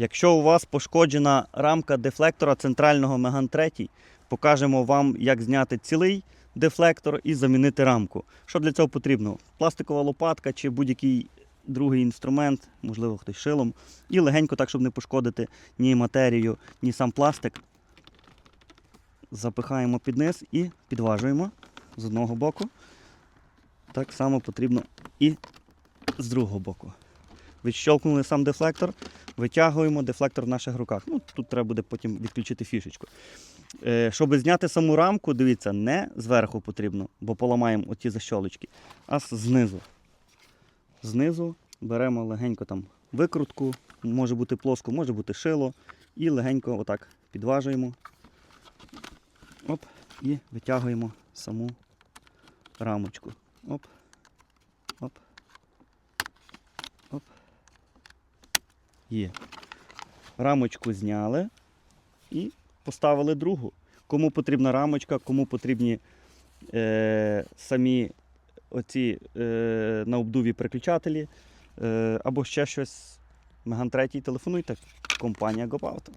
Якщо у вас пошкоджена рамка дефлектора центрального Меган 3, покажемо вам, як зняти цілий дефлектор і замінити рамку. Що для цього потрібно? Пластикова лопатка чи будь-який другий інструмент, можливо, хтось шилом. І легенько, так, щоб не пошкодити ні матерію, ні сам пластик. Запихаємо під низ і підважуємо з одного боку. Так само потрібно і з другого боку. Відщолкнули сам дефлектор, витягуємо дефлектор в наших руках. Ну, тут треба буде потім відключити фішечку. Е, щоб зняти саму рамку, дивіться, не зверху потрібно, бо поламаємо оті защолочки, а знизу. Знизу беремо легенько там викрутку, може бути плоско, може бути шило, і легенько отак підважуємо. Оп, і витягуємо саму рамочку. Оп. Оп. Є. Рамочку зняли і поставили другу. Кому потрібна рамочка, кому потрібні е, самі оці е, на обдуві переключателі е, або ще щось. Меган 3 телефонуйте. Компанія GoPauto.